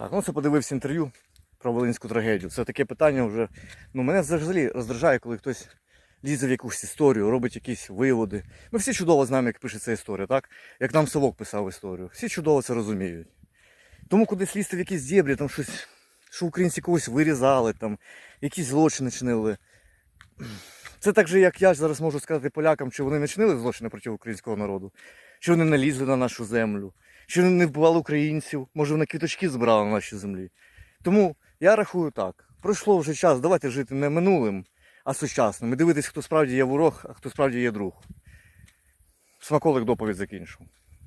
Так, ну це подивився інтерв'ю про Волинську трагедію. Це таке питання вже. Ну, мене взагалі роздражає, коли хтось лізе в якусь історію, робить якісь виводи. Ми всі чудово знаємо, як пишеться історія, так? Як нам Совок писав історію. Всі чудово це розуміють. Тому кудись лізти в якісь дєбрі, там щось, що українці когось вирізали, там, якісь злочини чинили. Це так же, як я зараз можу сказати полякам, чи вони не чинили злочини проти українського народу, чи вони не лізли на нашу землю, чи не вбивали українців, може вони квіточки збирали на нашій землі. Тому я рахую так. Пройшло вже час, давайте жити не минулим, а сучасним. І дивитись, хто справді є ворог, а хто справді є друг. Смаколик доповідь закінчив.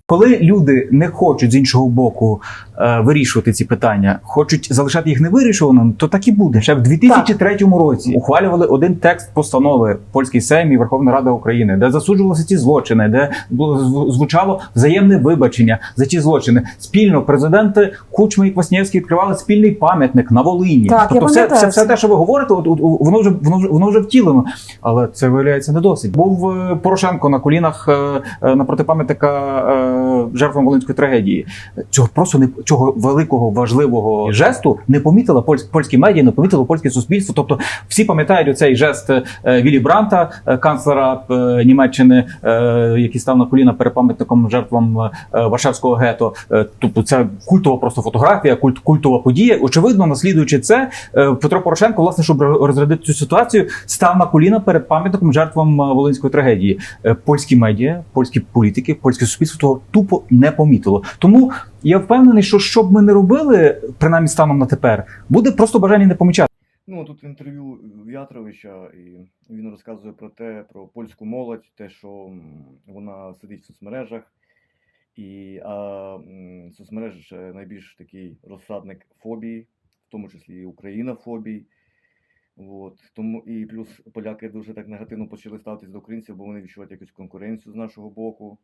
Коли люди не хочуть з іншого боку е, вирішувати ці питання, хочуть залишати їх невирішуваними, то так і буде. Ще в 2003 році ухвалювали один текст постанови польський Сейм і Верховна Рада України, де засуджувалися ці злочини, де було звучало взаємне вибачення за ті злочини. Спільно президенти Кучма і Кваснєвський відкривали спільний пам'ятник на Волині. Так, я тобто, все, все, все те, що ви говорите, от, от, воно вже воно вже воно вже втілено. Але це виявляється не досить. Був е, Порошенко на колінах е, е, напроти пам'ятника е, жертвам волинської трагедії. Цього просто не цього великого важливого жесту не помітила польсь, польські медіа, не помітило польське суспільство. Тобто всі пам'ятають оцей жест е, Вілі Бранта, е, канцлера е, Німеччини, який став на коліна перед пам'ятником жертвам Варшавського гетто. Тобто це культова просто фотографія, культ, культова подія. Очевидно, наслідуючи це, Петро Порошенко, власне, щоб розрядити цю ситуацію, став на коліна перед пам'ятником жертвам волинської трагедії. Польські медіа, польські політики, польське суспільство того тупо не помітило. Тому я впевнений, що що б ми не робили, принаймні станом на тепер, буде просто бажання не помічати. Ну, тут інтерв'ю В'ятровича, і він розказує про те, про польську молодь, те, що вона сидить в соцмережах, і а, соцмережі ще найбільш такий розсадник фобії, в тому числі і українофобії. От, тому і плюс поляки дуже так негативно почали ставитися до українців, бо вони відчувають якусь конкуренцію з нашого боку.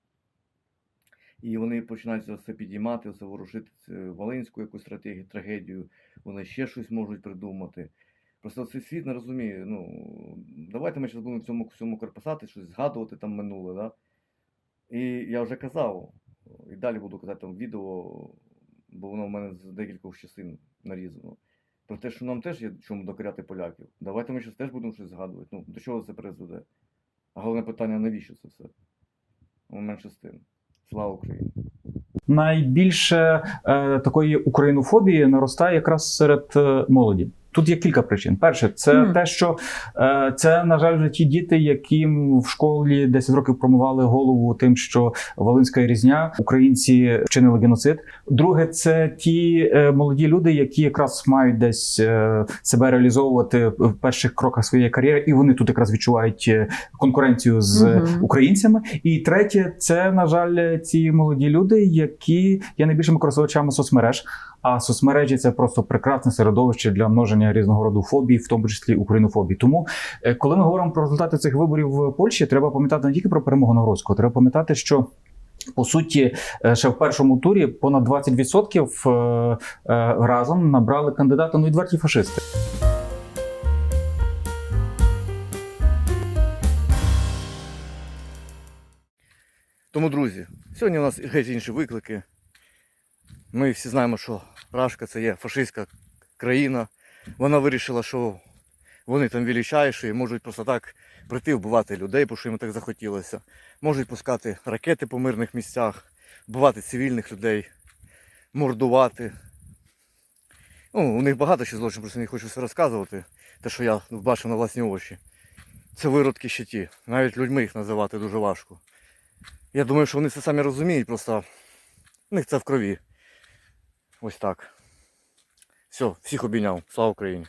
І вони починають це все підіймати, все ворушити це Волинську якусь стратегію, трагедію, вони ще щось можуть придумати. Просто цей світ не розуміє. Ну, давайте ми зараз будемо в цьому корпусати, щось згадувати там минуле, да? І я вже казав, і далі буду казати там відео, бо воно в мене з декількох частин нарізано. Про те, що нам теж є чому докоряти поляків. Давайте ми зараз теж будемо щось згадувати. Ну, до чого це призведе? А головне питання, навіщо це все? Менше з тим. Слава Україні! Найбільше е, такої українофобії наростає якраз серед е, молоді. Тут є кілька причин. Перше, це Мгм. те, що е, це, на жаль, вже ті діти, яким в школі 10 років промивали голову тим, що Волинська різня, українці вчинили геноцид. Друге, це ті е, молоді люди, які якраз мають десь е, себе реалізовувати в перших кроках своєї кар'єри, і вони тут якраз відчувають е, конкуренцію з е, Мгм. українцями. І третє, це на жаль, ці молоді люди, які є найбільшими користувачами соцмереж. А соцмережі це просто прекрасне середовище для множення різного роду фобій, в тому числі українофобії. Тому, е, коли ми говоримо про результати цих виборів в Польщі, треба пам'ятати не тільки про перемогу Навроцького, треба пам'ятати, що. По суті, е, ще в першому турі понад 20% е, разом набрали кандидата ну відверті фашисти. Тому, друзі, сьогодні у нас геть інші виклики. Ми всі знаємо, що Рашка це є фашистська країна. Вона вирішила, що вони там величайші і можуть просто так прийти вбивати людей, бо що їм так захотілося. Можуть пускати ракети по мирних місцях, вбивати цивільних людей, мордувати. Ну, у них багато ще злочинів, просто не хочу все розказувати. Те, що я бачив на власні очі. Це виродки ще ті. Навіть людьми їх називати дуже важко. Я думаю, що вони це самі розуміють, просто в них це в крові. Ось так. Все, всіх обійняв. Слава Україні!